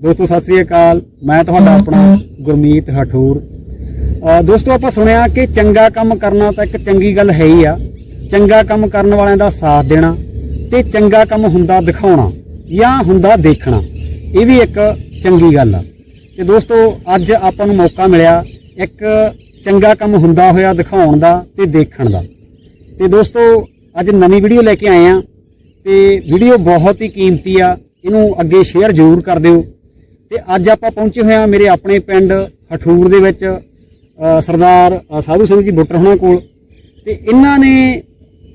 ਦੋਸਤੋ, ਸਤਿ ਸ੍ਰੀ ਅਕਾਲ। ਮੈਂ ਤੁਹਾਡਾ ਆਪਣਾ ਗੁਰਮੀਤ ਹਠੂਰ। ਦੋਸਤੋ, ਆਪਾਂ ਸੁਣਿਆ ਕਿ ਚੰਗਾ ਕੰਮ ਕਰਨਾ ਤਾਂ ਇੱਕ ਚੰਗੀ ਗੱਲ ਹੈ ਹੀ ਆ। ਚੰਗਾ ਕੰਮ ਕਰਨ ਵਾਲਿਆਂ ਦਾ ਸਾਥ ਦੇਣਾ ਤੇ ਚੰਗਾ ਕੰਮ ਹੁੰਦਾ ਦਿਖਾਉਣਾ ਜਾਂ ਹੁੰਦਾ ਦੇਖਣਾ, ਇਹ ਵੀ ਇੱਕ ਚੰਗੀ ਗੱਲ ਆ। ਤੇ ਦੋਸਤੋ, ਅੱਜ ਆਪਾਂ ਨੂੰ ਮੌਕਾ ਮਿਲਿਆ ਇੱਕ ਚੰਗਾ ਕੰਮ ਹੁੰਦਾ ਹੋਇਆ ਦਿਖਾਉਣ ਦਾ ਤੇ ਦੇਖਣ ਦਾ। ਤੇ ਦੋਸਤੋ, ਅੱਜ ਨਵੀਂ ਵੀਡੀਓ ਲੈ ਕੇ ਆਏ ਆ ਤੇ ਵੀਡੀਓ ਬਹੁਤ ਹੀ ਕੀਮਤੀ ਆ। ਇਹਨੂੰ ਅੱਗੇ ਸ਼ੇਅਰ ਜ਼ਰੂਰ ਕਰ ਦਿਓ। ਤੇ ਅੱਜ ਆਪਾਂ ਪਹੁੰਚੇ ਹੋਏ ਆ ਮੇਰੇ ਆਪਣੇ ਪਿੰਡ ਹਠੂਰ ਦੇ ਵਿੱਚ ਸਰਦਾਰ ਸਾਧੂ ਸਿੰਘ ਜੀ ਬੁੱਟਰ ਹੋਣਾ ਕੋਲ। ਤੇ ਇਹਨਾਂ ਨੇ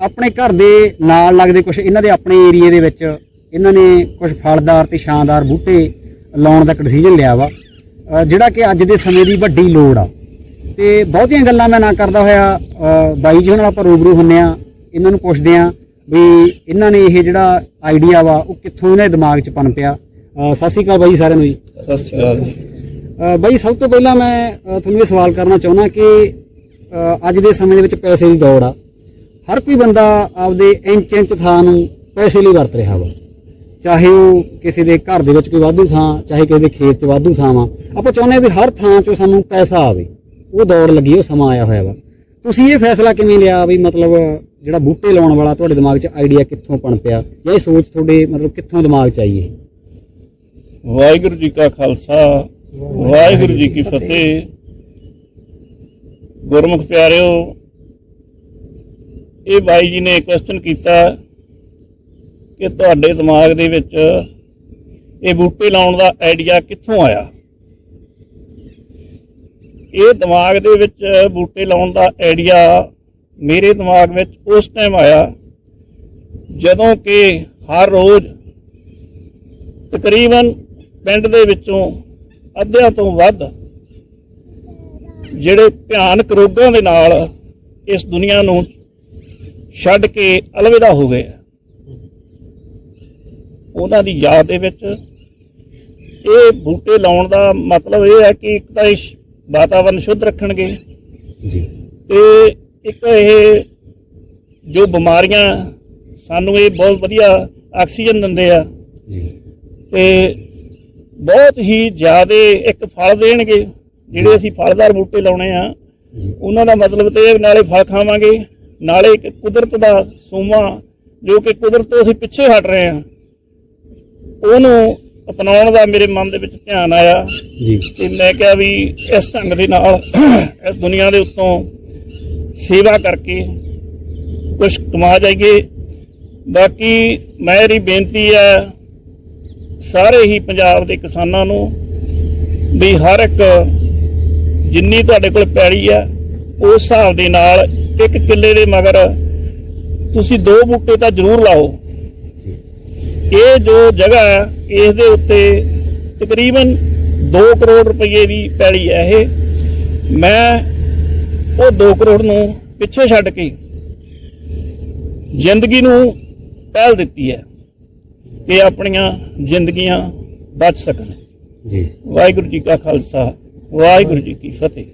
ਆਪਣੇ ਘਰ ਦੇ ਨਾਲ ਲੱਗਦੇ ਕੁਝ ਇਹਨਾਂ ਦੇ ਆਪਣੇ ਏਰੀਏ ਦੇ ਵਿੱਚ ਇਹਨਾਂ ਨੇ ਕੁਝ ਫਲਦਾਰ ਤੇ ਸ਼ਾਨਦਾਰ ਬੂਟੇ ਲਾਉਣ ਦਾ ਡਿਸੀਜਨ ਲਿਆ ਵਾ। ਜਿਹੜਾ ਕਿ ਅੱਜ ਦੇ ਸਮੇਂ ਦੀ ਵੱਡੀ ਲੋੜ ਆ। ਤੇ ਬਹੁਤੀਆਂ ਗੱਲਾਂ ਮੈਂ ਨਾ ਕਰਦਾ ਹੋਇਆ ਬਾਈ ਜੀ ਨਾਲ ਆਪਾਂ ਰੂਬਰੂ ਹੁੰਨੇ ਆ, ਇਹਨਾਂ ਨੂੰ ਪੁੱਛਦੇ ਆ ਵੀ ਇਹਨਾਂ ਨੇ ਇਹ ਜਿਹੜਾ ਆਈਡੀਆ ਵਾ, ਉਹ ਕਿੱਥੋਂ ਇਹਨਾਂ ਦੇ ਦਿਮਾਗ 'ਚ ਪਨ ਪਿਆ? ਅ, ਸਤਿ ਸ਼੍ਰੀ ਅਕਾਲ ਬਾਈ ਸਾਰਿਆਂ ਨੂੰ ਜੀ। ਸਤਿ ਸ਼੍ਰੀ ਅਕਾਲ ਅ, ਬਾਈ ਸਭ ਤੋਂ ਪਹਿਲਾਂ ਮੈਂ ਅ, ਤੁਹਾਨੂੰ ਇਹ ਸਵਾਲ ਕਰਨਾ ਚਾਹੁੰਦਾ ਕਿ ਅ, ਅੱਜ ਦੇ ਸਮੇਂ ਦੇ ਵਿੱਚ ਪੈਸੇ ਦੀ ਦੌੜ ਆ। ਹਰ ਕੋਈ ਬੰਦਾ ਆਪਦੇ ਇੰਚ ਇੰਚ ਥਾਂ ਨੂੰ ਪੈਸੇ ਲਈ ਵਰਤ ਰਿਹਾ ਵਾ। ਚਾਹੇ ਉਹ ਕਿਸੇ ਦੇ ਘਰ ਦੇ ਵਿੱਚ ਕੋਈ ਵਾਧੂ ਥਾਂ ਚਾਹੇ ਕਿਸੇ ਦੇ ਖੇਤ 'ਚ ਵਾਧੂ ਥਾਂ ਵਾ। ਆਪਾਂ ਚਾਹੁੰਦੇ ਹਾਂ ਵੀ ਹਰ ਥਾਂ 'ਚੋਂ ਸਾਨੂੰ ਪੈਸਾ ਆਵੇ। ਉਹ ਦੌੜ ਲੱਗੀ ਉਹ ਸਮਾਂ ਆਇਆ ਹੋਇਆ ਵਾ। ਤੁਸੀਂ ਇਹ ਫੈਸਲਾ ਕਿਵੇਂ ਲਿਆ ਵੀ ਮਤਲਬ ਜਿਹੜਾ ਬੂਟੇ ਲਾਉਣ ਵਾਲਾ ਤੁਹਾਡੇ ਦਿਮਾਗ 'ਚ ਆਈਡੀਆ ਕਿੱਥੋਂ ਪਣ ਪਿਆ? ਜਾਂ ਇਹ ਸੋਚ ਤੁਹਾਡੇ ਮਤਲਬ ਕਿੱਥੋਂ ਦਿਮਾਗ 'ਚ ਆਈ ਇਹ? ਵਾਹਿਗੁਰੂ ਜੀ ਕਾ ਖਾਲਸਾ ਵਾਹਿਗੁਰੂ ਜੀ ਕੀ ਫਤਿਹ। ਗੁਰਮੁਖ ਪਿਆਰਿਓ ਇਹ ਬਾਈ ਜੀ ਨੇ ਕੁਐਸਚਨ ਕੀਤਾ ਕਿ ਤੁਹਾਡੇ ਦਿਮਾਗ ਦੇ ਵਿੱਚ ਇਹ ਬੂਟੇ ਲਾਉਣ ਦਾ ਆਈਡੀਆ ਕਿੱਥੋਂ ਆਇਆ? ਇਹ ਦਿਮਾਗ ਦੇ ਵਿੱਚ ਬੂਟੇ ਲਾਉਣ ਦਾ ਆਈਡੀਆ ਮੇਰੇ ਦਿਮਾਗ ਵਿੱਚ ਉਸ ਟਾਈਮ ਆਇਆ ਜਦੋਂ ਕਿ ਹਰ ਰੋਜ਼ ਤਕਰੀਬਨ ਪਿੰਡ ਦੇ ਵਿੱਚੋਂ ਅੱਧਿਆਂ ਤੋਂ ਵੱਧ ਜਿਹੜੇ ਭਿਆਨਕ ਰੋਗਾਂ ਦੇ ਨਾਲ ਇਸ ਦੁਨੀਆ ਨੂੰ ਛੱਡ ਕੇ ਅਲਵਿਦਾ ਹੋ ਗਏ। ਉਹਨਾਂ ਦੀ ਯਾਦ ਦੇ ਵਿੱਚ ਇਹ ਬੂਟੇ ਲਾਉਣ ਦਾ ਮਤਲਬ ਇਹ ਹੈ ਕਿ ਇੱਕ ਤਾਂ ਇਹ ਵਾਤਾਵਰਨ ਸ਼ੁੱਧ ਰੱਖਣਗੇ ਜੀ ਤੇ ਇੱਕ ਇਹ ਜੋ ਬਿਮਾਰੀਆਂ ਸਾਨੂੰ ਇਹ ਬਹੁਤ ਵਧੀਆ ਆਕਸੀਜਨ ਦਿੰਦੇ ਆ ਜੀ ਤੇ ਬਹੁਤ ਹੀ ਜ਼ਿਆਦੇ ਇੱਕ ਫਲ ਦੇਣਗੇ ਜਿਹੜੇ ਅਸੀਂ ਫਲਦਾਰ ਬੂਟੇ ਲਾਉਣੇ ਆ। ਉਹਨਾਂ ਦਾ ਮਤਲਬ ਤੇ ਇਹ ਨਾਲੇ ਫਲ ਖਾਵਾਂਗੇ ਨਾਲੇ ਇੱਕ ਕੁਦਰਤ ਦਾ ਸੋਮਾ ਜੋ ਕਿ ਕੁਦਰਤ ਤੋਂ ਅਸੀਂ ਪਿੱਛੇ ਹਟ ਰਹੇ ਆ। ਉਹਨੂੰ ਅਪਣਾਉਣ ਦਾ ਮੇਰੇ ਮਨ ਦੇ ਵਿੱਚ ਧਿਆਨ ਆਇਆ। ਜੀ। ਤੇ ਮੈਂ ਕਿਹਾ ਵੀ ਇਸ ਢੰਗ ਦੇ ਨਾਲ ਇਸ ਦੁਨੀਆ ਦੇ ਉੱਤੋਂ ਸੇਵਾ ਕਰਕੇ ਕੁਝ ਕਮਾ ਜਾਈਏ। ਬਾਕੀ ਮੇਰੀ ਬੇਨਤੀ ਹੈ ਸਾਰੇ ਹੀ ਪੰਜਾਬ ਦੇ ਕਿਸਾਨਾਂ ਨੂੰ ਵੀ ਹਰ ਇੱਕ ਜਿੰਨੀ ਤੁਹਾਡੇ ਕੋਲ ਪੈੜੀ ਆ ਉਸ ਹਿਸਾਬ ਦੇ ਨਾਲ ਇੱਕ ਕਿੱਲੇ ਦੇ ਮਗਰ ਤੁਸੀਂ ਦੋ ਬੂਟੇ ਤਾਂ ਜ਼ਰੂਰ ਲਾਓ। ਇਹ ਜੋ ਜਗ੍ਹਾ ਹੈ ਇਸ ਦੇ ਉੱਤੇ ਤਕਰੀਬਨ 2 ਕਰੋੜ ਰੁਪਏ ਦੀ ਪੈਲੀ ਹੈ ਇਹ। ਮੈਂ ਉਹ 2 ਕਰੋੜ ਨੂੰ ਪਿੱਛੇ ਛੱਡ ਕੇ ਜ਼ਿੰਦਗੀ ਨੂੰ ਪਹਿਲ ਦਿੱਤੀ ਹੈ। ਕਿ ਆਪਣੀਆਂ ਜ਼ਿੰਦਗੀਆਂ ਬਚ ਸਕਣ। ਜੀ। ਵਾਹਿਗੁਰੂ ਜੀ ਕਾ ਖਾਲਸਾ ਵਾਹਿਗੁਰੂ ਜੀ ਕੀ ਫਤਿਹ।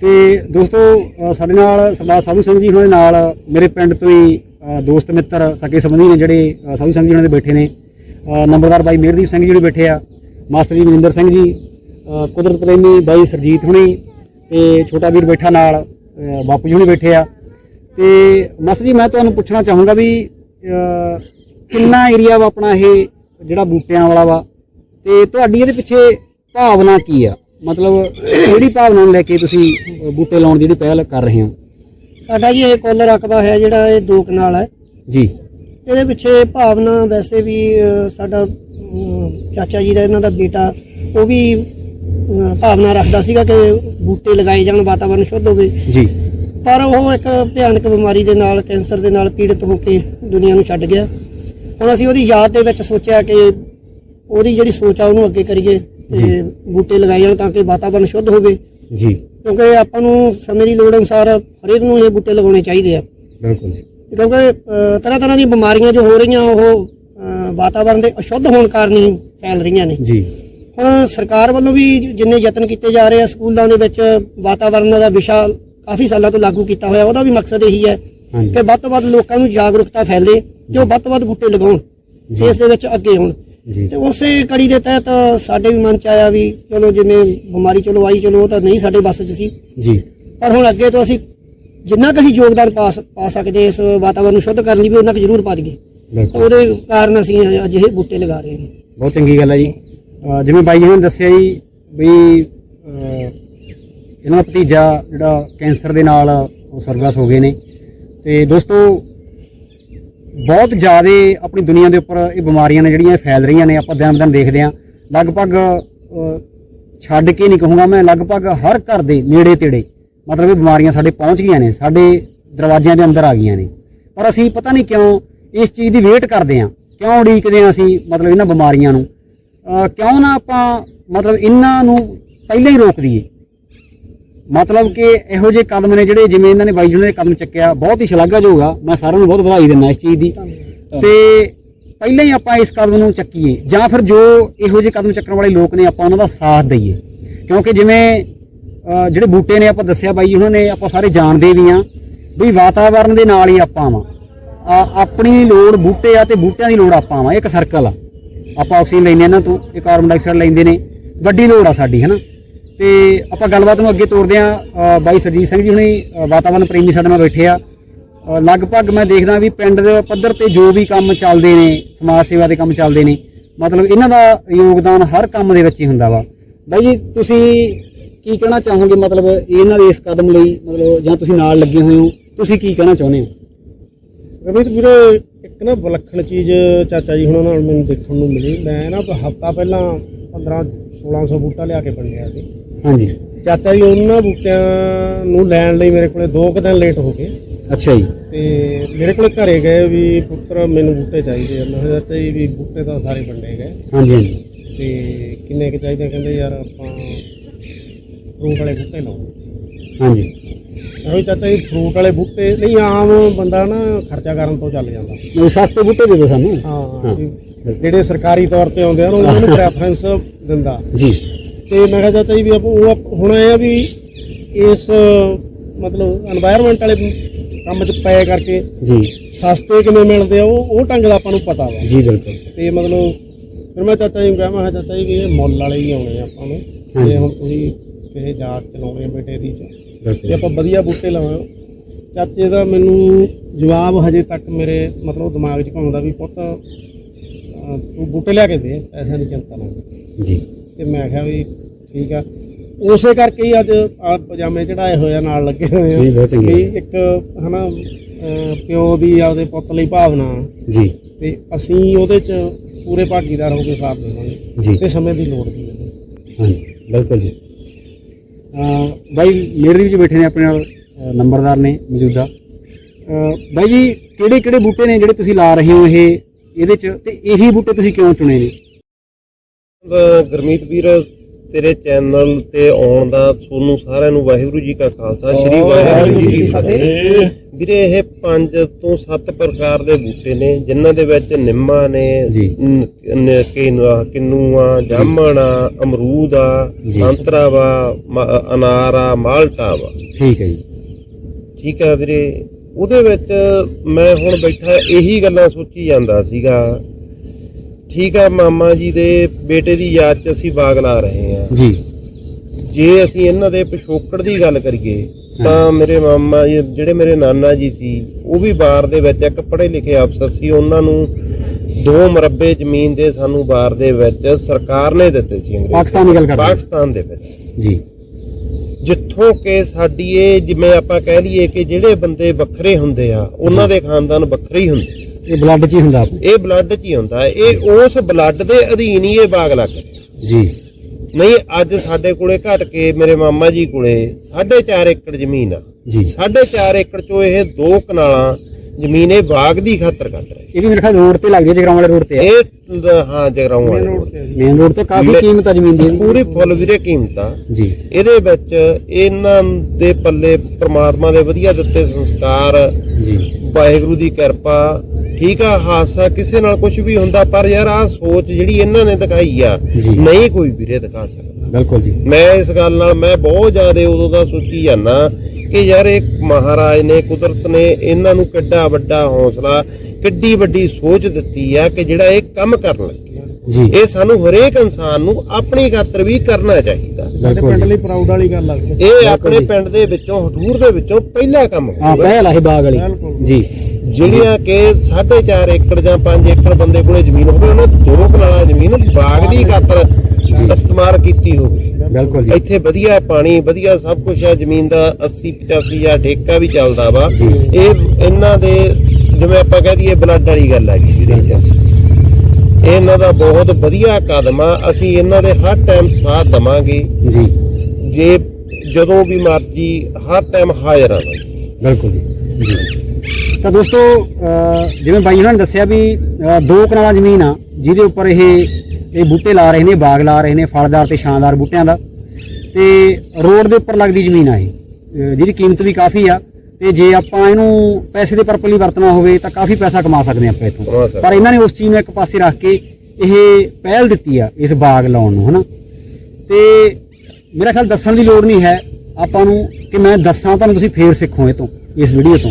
ਤੇ ਦੋਸਤੋ ਸਾਡੇ ਨਾਲ ਸਰਦਾਰ ਸਾਧੂ ਸਿੰਘ ਜੀ ਦੇ ਨਾਲ ਮੇਰੇ ਪਿੰਡ ਤੋਂ ਹੀ ਦੋਸਤ ਮਿੱਤਰ ਸਕੇ ਸੰਬੰਧੀ ਨੇ ਜਿਹੜੇ ਸਾਧੂ ਸਿੰਘ ਜੀ ਉਹਨਾਂ ਦੇ ਬੈਠੇ ਨੇ। ਨੰਬਰਦਾਰ ਬਾਈ ਮੇਰਦੀਪ ਸਿੰਘ ਜੀ ਜਿਹੜੇ ਬੈਠੇ ਆ ਮਾਸਟਰ ਜੀ ਮਨਿੰਦਰ ਸਿੰਘ ਜੀ ਕੁਦਰਤ ਪ੍ਰੇਮੀ ਬਾਈ ਸਰਜੀਤ ਹੁਣੀ ਤੇ ਛੋਟਾ ਵੀਰ ਬੈਠਾ ਨਾਲ ਬਾਪੂ ਜੀ ਹੁਣੀ ਬੈਠੇ ਆ। ਤੇ ਮਾਸਟਰ ਜੀ ਮੈਂ ਤੁਹਾਨੂੰ ਪੁੱਛਣਾ ਚਾਹੂੰਗਾ ਵੀ ਕਿੰਨਾ ਏਰੀਆ ਵਾ ਆਪਣਾ ਇਹ ਜਿਹੜਾ ਬੂਟਿਆਂ ਵਾਲਾ ਵਾ? ਤੇ ਤੁਹਾਡੀ ਇਹਦੇ ਪਿੱਛੇ ਭਾਵਨਾ ਕੀ ਆ? ਮਤਲਬ ਕਿਹੜੀ ਭਾਵਨਾ ਨੂੰ ਲੈ ਕੇ ਤੁਸੀਂ ਬੂਟੇ ਲਾਉਣ ਦੀ ਜਿਹੜੀ ਪਹਿਲ ਕਰ ਰਹੇ ਹੋ? ਸਾਡਾ ਜੀ ਇਹ ਕੁੱਲ ਰਕਬਾ ਹੈ ਜਿਹੜਾ ਇਹ ਦੋ ਕਨਾਲ ਹੈ। ਜੀ। ਇਹਦੇ ਪਿੱਛੇ ਭਾਵਨਾ ਵੈਸੇ ਵੀ ਸਾਡਾ ਚਾਚਾ ਜੀ ਦਾ ਇਹਨਾਂ ਦਾ ਬੇਟਾ ਉਹ ਵੀ ਭਾਵਨਾ ਰੱਖਦਾ ਸੀਗਾ ਕਿ ਬੂਟੇ ਲਗਾਏ ਜਾਣ ਵਾਤਾਵਰਨ ਸ਼ੁੱਧ ਹੋਵੇ। ਜੀ। ਪਰ ਉਹ ਇੱਕ ਭਿਆਨਕ ਬਿਮਾਰੀ ਦੇ ਨਾਲ ਕੈਂਸਰ ਦੇ ਨਾਲ ਪੀੜਤ ਹੋ ਕੇ ਦੁਨੀਆ ਨੂੰ ਛੱਡ ਗਿਆ। ਹੁਣ ਅਸੀਂ ਉਹਦੀ ਯਾਦ ਦੇ ਵਿੱਚ ਸੋਚਿਆ ਕਿ ਉਹਦੀ ਜਿਹੜੀ ਸੋਚ ਆ ਉਹਨੂੰ ਅੱਗੇ ਕਰੀਏ ਤੇ ਬੂਟੇ ਲਗਾਏ ਜਾਣ ਤਾਂ ਕਿ ਵਾਤਾਵਰਨ ਸ਼ੁੱਧ ਹੋਵੇ। ਜੀ। ਕਿਉਂਕਿ ਆਪਾਂ ਨੂੰ ਸਮੇਂ ਦੀ ਲੋੜ ਅਨੁਸਾਰ ਹਰੇਕ ਨੂੰ ਇਹ ਬੂਟੇ ਲਗਾਉਣੇ ਚਾਹੀਦੇ ਆ। ਬਿਲਕੁਲ ਜੀ। ਕਿਉਂਕਿ ਤਰ੍ਹਾਂ ਤਰ੍ਹਾਂ ਦੀਆਂ ਬਿਮਾਰੀਆਂ ਜੋ ਹੋ ਰਹੀਆਂ ਉਹ ਵਾਤਾਵਰਣ ਦੇ ਅਸ਼ੁੱਧ ਹੋਣ ਕਾਰਨ ਹੀ ਫੈਲ ਰਹੀਆਂ ਨੇ। ਜੀ। ਹੁਣ ਸਰਕਾਰ ਵੱਲੋਂ ਵੀ ਜਿੰਨੇ ਯਤਨ ਕੀਤੇ ਜਾ ਰਹੇ ਆ ਸਕੂਲਾਂ ਦੇ ਵਿੱਚ ਵਾਤਾਵਰਣ ਦਾ ਵਿਸ਼ਾ ਕਾਫੀ ਸਾਲਾਂ ਤੋਂ ਲਾਗੂ ਕੀਤਾ ਹੋਇਆ ਉਹਦਾ ਵੀ ਮਕਸਦ ਇਹੀ ਹੈ ਕਿ ਵੱਧ ਤੋਂ ਵੱਧ ਲੋਕਾਂ ਨੂੰ ਜਾਗਰੂਕਤਾ ਫੈਲੇ। ਕਿ ਉਹ ਵੱਧ ਤੋਂ ਵੱਧ ਬੂਟੇ ਲਗਾਉਣ। ਇਸ ਦੇ ਵਿੱਚ ਅੱਗੇ ਹੋਣ। ਤੇ ਉਸੇ ਕੜੀ ਦੇ ਤਹਿਤ ਸਾਡੇ ਵੀ ਮਨ ਚ ਆਇਆ ਵੀ ਚਲੋ ਜਿਵੇਂ ਬਿਮਾਰੀ ਚਲੋ ਆਈ ਚਲੋ ਉਹ ਤਾਂ ਨਹੀਂ ਸਾਡੇ ਵੱਸ 'ਚ ਸੀ। ਜੀ। ਪਰ ਹੁਣ ਅੱਗੇ ਤੋਂ ਅਸੀਂ ਜਿੰਨਾ ਕੁ ਅਸੀਂ ਯੋਗਦਾਨ ਪਾ ਸਕਦੇ ਇਸ ਵਾਤਾਵਰਨ ਨੂੰ ਸ਼ੁੱਧ ਕਰਨ ਲਈ ਵੀ ਉਹਨਾਂ ਕੁ ਜ਼ਰੂਰ ਪਾ ਦਈਏ ਉਹਦੇ ਕਾਰਨ ਅਸੀਂ ਅਜਿਹੇ ਬੂਟੇ ਲਗਾ ਰਹੇ ਹਾਂ। ਬਹੁਤ ਚੰਗੀ ਗੱਲ ਹੈ ਜੀ। ਜਿਵੇਂ ਬਾਈ ਜੀ ਨੇ ਦੱਸਿਆ ਜੀ ਵੀ ਇਹਨਾਂ ਦਾ ਭਤੀਜਾ ਜਿਹੜਾ ਕੈਂਸਰ ਦੇ ਨਾਲ ਉਹ ਸਰਗਸ ਹੋ ਗਏ ਨੇ। ਤੇ ਦੋਸਤੋ ਬਹੁਤ ਜ਼ਿਆਦਾ ਆਪਣੀ ਦੁਨੀਆ ਦੇ ਉੱਪਰ ਇਹ ਬਿਮਾਰੀਆਂ ਨੇ ਜਿਹੜੀਆਂ ਇਹ ਫੈਲ ਰਹੀਆਂ ਨੇ, ਆਪਾਂ ਦਿਨ ਦਿਨ ਦੇਖਦੇ ਹਾਂ। ਲਗਭਗ ਛੱਡ ਕੇ ਨਹੀਂ ਕਹੂੰਗਾ ਮੈਂ, ਲਗਭਗ ਹਰ ਘਰ ਦੇ ਨੇੜੇ ਤੇੜੇ, ਮਤਲਬ ਇਹ ਬਿਮਾਰੀਆਂ ਸਾਡੇ ਪਹੁੰਚ ਗਈਆਂ ਨੇ, ਸਾਡੇ ਦਰਵਾਜ਼ਿਆਂ ਦੇ ਅੰਦਰ ਆ ਗਈਆਂ ਨੇ। ਪਰ ਅਸੀਂ ਪਤਾ ਨਹੀਂ ਕਿਉਂ ਇਸ ਚੀਜ਼ ਦੀ ਵੇਟ ਕਰਦੇ ਹਾਂ, ਕਿਉਂ ਉਡੀਕਦੇ ਹਾਂ ਅਸੀਂ ਮਤਲਬ ਇਹਨਾਂ ਬਿਮਾਰੀਆਂ ਨੂੰ? ਕਿਉਂ ਨਾ ਆਪਾਂ ਮਤਲਬ ਇਹਨਾਂ ਨੂੰ ਪਹਿਲਾਂ ਹੀ ਰੋਕ ਦਈਏ? ਮਤਲਬ ਕਿ ਇਹੋ ਜਿਹੇ ਕਦਮ ਨੇ ਜਿਹੜੇ ਜਿਵੇਂ ਇਹਨਾਂ ਨੇ ਬਾਈ ਜੀ ਨੇ ਕਦਮ ਚੱਕਿਆ ਬਹੁਤ ਹੀ ਸ਼ਲਾਘਾਯੋਗ ਆ। ਮੈਂ ਸਾਰਿਆਂ ਨੂੰ ਬਹੁਤ ਵਧਾਈ ਦਿੰਦਾ ਇਸ ਚੀਜ਼ ਦੀ। ਤੇ ਪਹਿਲਾਂ ਹੀ ਆਪਾਂ ਇਸ ਕਦਮ ਨੂੰ ਚੱਕੀਏ ਜਾਂ ਫਿਰ ਜੋ ਇਹੋ ਜਿਹੇ ਕਦਮ ਚੱਕਣ ਵਾਲੇ ਲੋਕ ਨੇ ਆਪਾਂ ਉਹਨਾਂ ਦਾ ਸਾਥ ਦਈਏ। ਕਿਉਂਕਿ ਜਿਵੇਂ ਜਿਹੜੇ ਬੂਟੇ ਨੇ ਆਪਾਂ ਦੱਸਿਆ ਬਾਈ ਉਹਨਾਂ ਨੇ ਆਪਾਂ ਸਾਰੇ ਜਾਣਦੇ ਵੀ ਆ ਵੀ ਵਾਤਾਵਰਣ ਦੇ ਨਾਲ ਹੀ ਆਪਾਂ ਆ ਆਪਣੀ ਲੋੜ ਬੂਟੇ ਆ ਤੇ ਬੂਟਿਆਂ ਦੀ ਲੋੜ ਆਪਾਂ ਇਹ ਇੱਕ ਸਰਕਲ ਆ। ਆਪਾਂ ਆਕਸੀਜਨ ਲੈਂਦੇ ਇਹਨਾਂ ਤੋਂ ਇਹ ਕਾਰਬਨ ਡਾਈਆਕਸਾਈਡ ਲੈਂਦੇ ਨੇ। ਵੱਡੀ ਲੋੜ ਆ ਸਾਡੀ ਹਨਾ? ਤੇ ਆਪਾਂ ਗੱਲਬਾਤ ਨੂੰ ਅੱਗੇ ਤੋਰਦੇ ਆ ਬਾਈ ਸਰਜੀਤ ਸਿੰਘ ਜੀ ਹੁਣੀ ਅ, ਵਾਤਾਵਰਣ ਪ੍ਰੇਮੀ ਸਾਡੇ ਨਾਲ ਬੈਠੇ ਆ। ਲਗਭਗ ਮੈਂ ਦੇਖਦਾ ਵੀ ਪਿੰਡ ਦੇ ਪੱਧਰ ਤੇ ਜੋ ਵੀ ਕੰਮ ਚੱਲਦੇ ਨੇ ਸਮਾਜ ਸੇਵਾ ਦੇ ਕੰਮ ਚੱਲਦੇ ਨੇ ਮਤਲਬ ਇਹਨਾਂ ਦਾ ਯੋਗਦਾਨ ਹਰ ਕੰਮ ਦੇ ਵਿੱਚ ਹੀ ਹੁੰਦਾ ਵਾ। ਬਾਈ ਜੀ ਤੁਸੀਂ ਕੀ ਕਹਿਣਾ ਚਾਹੋਗੇ ਮਤਲਬ ਇਹਨਾਂ ਦੇ ਇਸ ਕਦਮ ਲਈ ਮਤਲਬ ਜਾਂ ਤੁਸੀਂ ਨਾਲ ਲੱਗੇ ਹੋਏ ਹੋ ਤੁਸੀਂ ਕੀ ਕਹਿਣਾ ਚਾਹੁੰਦੇ ਹੋ? ਰਵੀਤ ਵੀਰੇ ਇੱਕ ਨਾ ਵਿਲੱਖਣ ਚੀਜ਼ ਚਾਚਾ ਜੀ ਹੁਣਾਂ ਨਾਲ ਮੈਨੂੰ ਦੇਖਣ ਨੂੰ ਮਿਲੀ। ਮੈਂ ਨਾ ਹਫਤਾ ਪਹਿਲਾਂ 15 1600 ਬੂਟਾ ਲਿਆ ਕੇ ਵੰਡਿਆ ਸੀ। ਹਾਂਜੀ। ਚਾਚਾ ਜੀ ਉਹਨਾਂ ਬੂਟਿਆਂ ਨੂੰ ਲੈਣ ਲਈ ਮੇਰੇ ਕੋਲੇ 2 ਕੁ ਦਿਨ ਲੇਟ ਹੋ ਗਏ। ਅੱਛਾ ਜੀ। ਤੇ ਮੇਰੇ ਕੋਲੇ ਘਰੇ ਗਏ ਵੀ ਪੁੱਤਰ ਮੈਨੂੰ ਬੂਟੇ ਚਾਹੀਦੇ ਆ। ਮੈਂ ਕਿਹਾ ਚਾਚਾ ਜੀ ਵੀ ਬੂਟੇ ਤਾਂ ਸਾਰੇ ਵੰਡੇ ਗਏ। ਹਾਂਜੀ ਹਾਂਜੀ। ਤੇ ਕਿੰਨੇ ਕੁ ਚਾਹੀਦੇ ਕਹਿੰਦੇ ਯਾਰ ਆਪਾਂ ਫਰੂਟ ਵਾਲੇ ਬੂਟੇ ਲਾਉਣੇ। ਹਾਂਜੀ। ਕਿਹਾ ਚਾਚਾ ਜੀ ਫਰੂਟ ਵਾਲੇ ਬੂਟੇ ਨਹੀਂ ਆਮ ਬੰਦਾ ਨਾ ਖਰਚਾ ਕਰਨ ਤੋਂ ਚੱਲ ਜਾਂਦਾ। ਉਹ ਸਸਤੇ ਬੂਟੇ ਦੇ ਦਿਓ ਸਾਨੂੰ। ਹਾਂ ਜਿਹੜੇ ਸਰਕਾਰੀ ਤੌਰ ਤੇ ਆਉਂਦੇ ਆ ਉਹਨਾਂ ਨੂੰ ਪ੍ਰੈਫਰੈਂਸ ਦਿੰਦਾ। ਜੀ। ਤੇ ਮੈਂ ਕਿਹਾ ਚਾਚਾ ਜੀ ਵੀ ਆਪਾਂ ਉਹ ਆਪ- ਹੁਣ ਇਹ ਆ ਵੀ ਇਸ ਮਤਲਬ এনवायरमेंट ਵਾਲੇ ਕੰਮ 'ਚ ਪਏ ਕਰਕੇ ਜੀ। ਸਸਤੇ ਕਿਵੇਂ ਮਿਲਦੇ ਆ ਉਹ ਉਹ ਢੰਗ ਦਾ ਆਪਾਂ ਨੂੰ ਪਤਾ ਵਾ। ਜੀ ਬਿਲਕੁਲ। ਤੇ ਮਤਲਬ ਫਿਰ ਮੈਂ ਚਾਚਾ ਜੀ ਨੂੰ ਕਿਹਾ ਮੈਂ ਚਾਚਾ ਜੀ ਵੀ ਇਹ ਮੁੱਲ ਵਾਲੇ ਹੀ ਆਉਣੇ ਆ ਆਪਾਂ ਨੂੰ। ਹਾਂਜੀ। ਤੇ ਹੁਣ ਤੁਸੀਂ ਕਿਸੇ ਜਾਤ ਚਲਾਉਣੇ ਆ ਬੇਟੇ ਦੀ। ਚ ਆਪਾਂ ਵਧੀਆ ਬੂਟੇ ਲਾਵਾਂ ਚਾਚੇ ਦਾ ਮੈਨੂੰ ਜਵਾਬ ਹਜੇ ਤੱਕ ਮੇਰੇ ਮਤਲਬ ਦਿਮਾਗ 'ਚ ਘੁੰਮਦਾ ਵੀ ਪੁੱਤ ਤੂੰ ਬੂਟੇ ਲਿਆ ਕੇ ਦੇ ਪੈਸਿਆਂ ਦੀ ਚਿੰਤਾ ਨਾ ਜੀ। ਤੇ ਮੈਂ ਕਿਹਾ ਵੀ ਠੀਕ ਆ। ਉਸੇ ਕਰਕੇ ਹੀ ਅੱਜ ਆ ਪਜਾਮੇ ਚੜਾਏ ਹੋਏ ਆ ਨਾਲ ਲੱਗੇ ਹੋਏ ਆ। ਨਹੀਂ, ਬਹੁਤ ਚੰਗੀ ਵੀ ਇੱਕ ਹਨਾ ਅਹ, ਪਿਓ ਦੀ ਆਪਦੇ ਪੁੱਤ ਲਈ ਭਾਵਨਾ। ਜੀ। ਤੇ ਅਸੀਂ ਉਹਦੇ 'ਚ ਪੂਰੇ ਭਾਗੀਦਾਰ ਹੋ ਕੇ ਸਾਥ ਦੇਵਾਂਗੇ। ਜੀ। ਤੇ ਸਮੇਂ ਦੀ ਲੋੜ ਵੀ ਹੈ। ਹਾਂਜੀ ਬਿਲਕੁਲ ਜੀ। ਅਹ ਬਾਈ ਮੇਰੇ ਦੇ ਵਿੱਚ ਬੈਠੇ ਨੇ ਆਪਣੇ ਨਾਲ ਅਹ ਨੰਬਰਦਾਰ ਨੇ ਮੌਜੂਦਾ। ਅਹ ਬਾਈ ਜੀ ਕਿਹੜੇ ਕਿਹੜੇ ਬੂਟੇ ਨੇ ਜਿਹੜੇ ਤੁਸੀਂ ਲਾ ਰਹੇ ਹੋ ਇਹ ਇਹਦੇ ਚ? ਤੇ ਇਹੀ ਬੂਟੇ ਤੁਸੀਂ ਕਿਉਂ ਚੁਣੇ ਨੇ? ਗੁਰਮੀਤ ਵੀਰ ਤੇਰੇ ਚੈਨਲ ਤੇ ਆਉਣ ਦਾ ਤੁਹਾਨੂੰ ਸਾਰਿਆਂ ਨੂੰ ਵਾਹਿਗੁਰੂ ਜੀ ਕਾ ਖਾਲਸਾ ਸ੍ਰੀ ਵਾਹਿਗੁਰੂ ਜੀ ਕੀ ਫਤਿਹ। ਵੀਰੇ ਇਹ ਪੰਜ ਤੋਂ ਸੱਤ ਪ੍ਰਕਾਰ ਦੇ ਬੂਟੇ ਨੇ ਜਿਨ੍ਹਾਂ ਦੇ ਵਿੱਚ ਨਿੰਮਾ ਨੇ ਜੀ। ਨ- ਨ- ਕਿਨੂਆ ਕਿਨੂਆ ਜਾਮਣ ਆ ਅਮਰੂਦ ਆ ਜੀ। ਸੰਤਰਾ ਵਾ ਮ- ਅਨਾਰ ਆ ਮਾਲਟਾ ਵਾ ਠੀਕ ਹੈ ਜੀ। ਠੀਕ ਆ ਵੀਰੇ ਉਹਦੇ ਵਿੱਚ ਮੈਂ ਹੁਣ ਬੈਠਾ ਇਹੀ ਗੱਲਾਂ ਸੋਚੀ ਜਾਂਦਾ ਸੀਗਾ। ਠੀਕ ਆ ਮਾਮਾ ਜੀ ਦੇ ਬੇਟੇ ਦੀ ਯਾਦ 'ਚ ਅਸੀਂ ਬਾਗ ਲਾ ਰਹੇ ਆ ਜੀ। ਜੇ ਅਸੀਂ ਇਹਨਾਂ ਦੇ ਪਿਛੋਕੜ ਦੀ ਗੱਲ ਕਰੀਏ ਤਾਂ ਮੇਰੇ ਮਾਮਾ ਜੀ ਜਿਹੜੇ ਮੇਰੇ ਨਾਨਾ ਜੀ ਸੀ ਉਹ ਵੀ ਬਾਰ ਦੇ ਵਿੱਚ ਇੱਕ ਪੜ੍ਹੇ ਲਿਖੇ ਅਫਸਰ ਸੀ। ਉਹਨਾਂ ਨੂੰ ਦੋ ਮਰਬੇ ਜ਼ਮੀਨ ਦੇ ਸਾਨੂੰ ਬਾਰ ਦੇ ਵਿੱਚ ਸਰਕਾਰ ਨੇ ਦਿੱਤੇ ਸੀ ਅੰਗਰੇਜ਼। ਪਾਕਿਸਤਾਨ ਦੀ ਗੱਲ ਕਰਦੇ ਹਾਂ। ਪਾਕਿਸਤਾਨ ਦੇ ਵਿੱਚ। ਜੀ। ਜਿੱਥੋਂ ਕਿ ਸਾਡੀ ਇਹ ਜਿਵੇਂ ਆਪਾਂ ਕਹਿ ਲਈਏ ਕਿ ਜਿਹੜੇ ਬੰਦੇ ਵੱਖਰੇ ਹੁੰਦੇ ਆ ਉਹਨਾਂ ਦੇ ਖਾਨਦਾਨ ਵੱਖਰੇ ਹੀ ਹੁੰਦੇ ਇਹ ਬਲੱਡ ਚ ਹੀ ਹੁੰਦਾ ਇਹ ਬਲੱਡ 'ਚ ਹੀ ਹੁੰਦਾ। ਇਹ ਉਸ ਬਲੱਡ ਦੇ ਅਧੀਨ ਹੀ ਇਹ ਬਾਗ ਲੱਗ ਜੀ। ਨਹੀਂ ਅੱਜ ਸਾਡੇ ਕੋਲੇ ਘਟ ਕੇ ਮੇਰੇ ਮਾਮਾ ਜੀ ਕੋਲੇ 4.5 ਏਕੜ ਜ਼ਮੀਨ ਆ। ਜੀ। 4.5 ਏਕੜ ਚੋਂ ਇਹ ਦੋ ਕਨਾਲਾਂ ਜ਼ਮੀਨ ਇਹ ਬਾਗ ਦੀ ਖਾਤਰ ਕੱਢ ਰਹੇ। ਇਹ ਵੀ ਮੇਰੇ ਖਿਆਲ ਰੋਡ ਤੇ ਲੱਗਦੀ ਹੈ ਜਗਰਾਉਂ ਵਾਲੇ ਰੋਡ ਤੇ। ਹੈ ਇਹ ਲ- ਹਾਂ ਜਗਰਾਉਂ ਵਾਲੇ road ਤੇ। ਮੇਨ ਰੋਡ ਤੇ ਕਾਫੀ ਕੀਮਤ ਆ ਜ਼ਮੀਨ ਦੀ। ਪੂਰੀ ਫੁੱਲ ਵੀਰੇ ਕੀਮਤ ਜੀ। ਇਹਦੇ ਵਿੱਚ ਇਹਨਾਂ ਦੇ ਪੱਲੇ ਪ੍ਰਮਾਤਮਾ ਦੇ ਵਧੀਆ ਦਿੱਤੇ ਸੰਸਕਾਰ ਜੀ। ਵਾਹਿਗੁਰੂ ਦੀ ਕਿਰਪਾ ਠੀਕ ਆ ਹਾਦਸਾ ਕਿਸੇ ਨਾਲ ਕੁਝ ਵੀ ਹੁੰਦਾ ਪਰ ਯਾਰ ਆ ਸੋਚ ਜਿਹੜੀ ਇਹਨਾਂ ਨੇ ਦਿਖਾਈ ਆ ਜੀ। ਨਹੀਂ ਕੋਈ ਵੀਰੇ ਦਿਖਾ ਸਕਦਾ। ਬਿਲਕੁਲ ਜੀ। ਮੈਂ ਇਸ ਗੱਲ ਨਾਲ ਮੈਂ ਬਹੁਤ ਜ਼ਿਆਦਾ ਉਦੋਂ ਦਾ ਸੋਚੀ ਜਾਂਦਾ ਕਿ ਯਾਰ ਇਹ ਮਹਾਰਾਜ ਨੇ ਕੁਦਰਤ ਨੇ ਇਹਨਾਂ ਨੂੰ ਕਿੱਡਾ ਵੱਡਾ ਹੌਸਲਾ ਕਿੱਡੀ ਵੱਡੀ ਸੋਚ ਦਿੱਤੀ ਆ ਕਿ ਜਿਹੜਾ ਇਹ ਕੰਮ ਕਰਨ ਲੱਗੇ ਜੀ। ਇਹ ਸਾਨੂੰ ਹਰੇਕ ਇਨਸਾਨ ਨੂੰ ਆਪਣੀ ਖਾਤਰ ਵੀ ਕਰਨਾ ਚਾਹੀਦਾ। ਸਾਡੇ ਬਿਲਕੁਲ ਪਿੰਡ ਲਈ ਪ੍ਰਾਊਡ ਵਾਲੀ ਗੱਲ ਆ। ਇਹ ਆਪਣੇ ਪਿੰਡ ਦੇ ਵਿੱਚੋਂ ਹਟੂਰ ਦੇ ਵਿੱਚੋਂ ਪਹਿਲਾ ਕੰਮ ਹਾਂ ਪਹਿਲ ਆਹੀ ਬਾਗ ਵਾਲੀ। ਜੀ। ਜਿਹੜੀਆਂ ਕਿ 4.5 ਏਕੜ ਜਾਂ 5 ਏਕੜ ਬੰਦੇ ਕੋਲੇ ਜ਼ਮੀਨ ਹੋਵੇ ਉਹਨੇ ਦੋ ਕਨਾਲਾਂ ਜ਼ਮੀਨ ਬਾਗ ਦੀ ਖਾਤਰ ਇਸਤੇਮਾਲ ਕੀਤੀ ਹੋਵੇ। ਬਿਲਕੁਲ ਜੀ। ਇੱਥੇ ਵਧੀਆ ਪਾਣੀ ਵਧੀਆ ਸਭ ਕੁਝ ਹੈ ਜ਼ਮੀਨ ਦਾ 80 85 ਜਾਂ ਠੇਕਾ ਵੀ ਚੱਲਦਾ ਵਾ। ਇਹ ਇਹਨਾਂ ਦੇ ਜਿਵੇਂ ਆਪਾਂ ਕਹਿ ਦਈਏ ਬਲੱਡ ਵਾਲੀ ਗੱਲ ਹੈਗੀ ਇਹ ਇਹਨਾਂ ਦਾ ਬਹੁਤ ਵਧੀਆ ਕਦਮ ਆ ਅਸੀਂ ਇਹਨਾਂ ਦੇ ਹਰ ਟਾਈਮ ਸਾਥ ਦਵਾਂਗੇ। ਜੀ। ਜੇ ਜਦੋਂ ਵੀ ਮਰਜ਼ੀ ਹਰ ਟਾਈਮ ਹਾਜ਼ਰ ਆ ਬਿਲਕੁਲ ਜੀ। ਤਾਂ ਦੋਸਤੋ ਜਿਵੇਂ ਬਾਈ ਉਹਨਾਂ ਨੇ ਦੱਸਿਆ ਵੀ ਦੋ ਕਨਾਲਾਂ ਜ਼ਮੀਨ ਆ ਜਿਹਦੇ ਉੱਪਰ ਇਹ ਇਹ ਬੂਟੇ ਲਾ ਰਹੇ ਨੇ ਬਾਗ ਲਾ ਰਹੇ ਨੇ ਫਲਦਾਰ ਤੇ ਸ਼ਾਨਦਾਰ ਬੂਟਿਆਂ ਦਾ। ਤੇ ਰੋਡ ਦੇ ਉੱਪਰ ਲੱਗਦੀ ਜ਼ਮੀਨ ਆ ਇਹ। ਅਹ ਜਿਹਦੀ ਕੀਮਤ ਵੀ ਕਾਫੀ ਆ ਤੇ ਜੇ ਆਪਾਂ ਇਹਨੂੰ ਪੈਸੇ ਦੇ ਪਰਪਸ ਲਈ ਵਰਤਣਾ ਹੋਵੇ ਤਾਂ ਕਾਫੀ ਪੈਸਾ ਕਮਾ ਸਕਦੇ ਆਪਾਂ ਕਮਾ ਇੱਥੋਂ ਸਕਦੇ। ਪਰ ਇਹਨਾਂ ਨੇ ਉਸ ਚੀਜ਼ ਨੂੰ ਇੱਕ ਪਾਸੇ ਰੱਖ ਕੇ ਇਹ ਪਹਿਲ ਦਿੱਤੀ ਆ ਇਸ ਬਾਗ ਲਾਉਣ ਨੂੰ ਹਨਾ? ਤੇ ਮੇਰਾ ਖਿਆਲ ਦੱਸਣ ਦੀ ਲੋੜ ਨਹੀਂ ਹੈ। ਆਪਾਂ ਨੂੰ ਕਿ ਮੈਂ ਦੱਸਾਂ ਤੁਹਾਨੂੰ ਤੁਸੀਂ ਫੇਰ ਸਿੱਖੋ ਇਹ ਤੋਂ ਇਸ ਵੀਡੀਓ ਤੋਂ।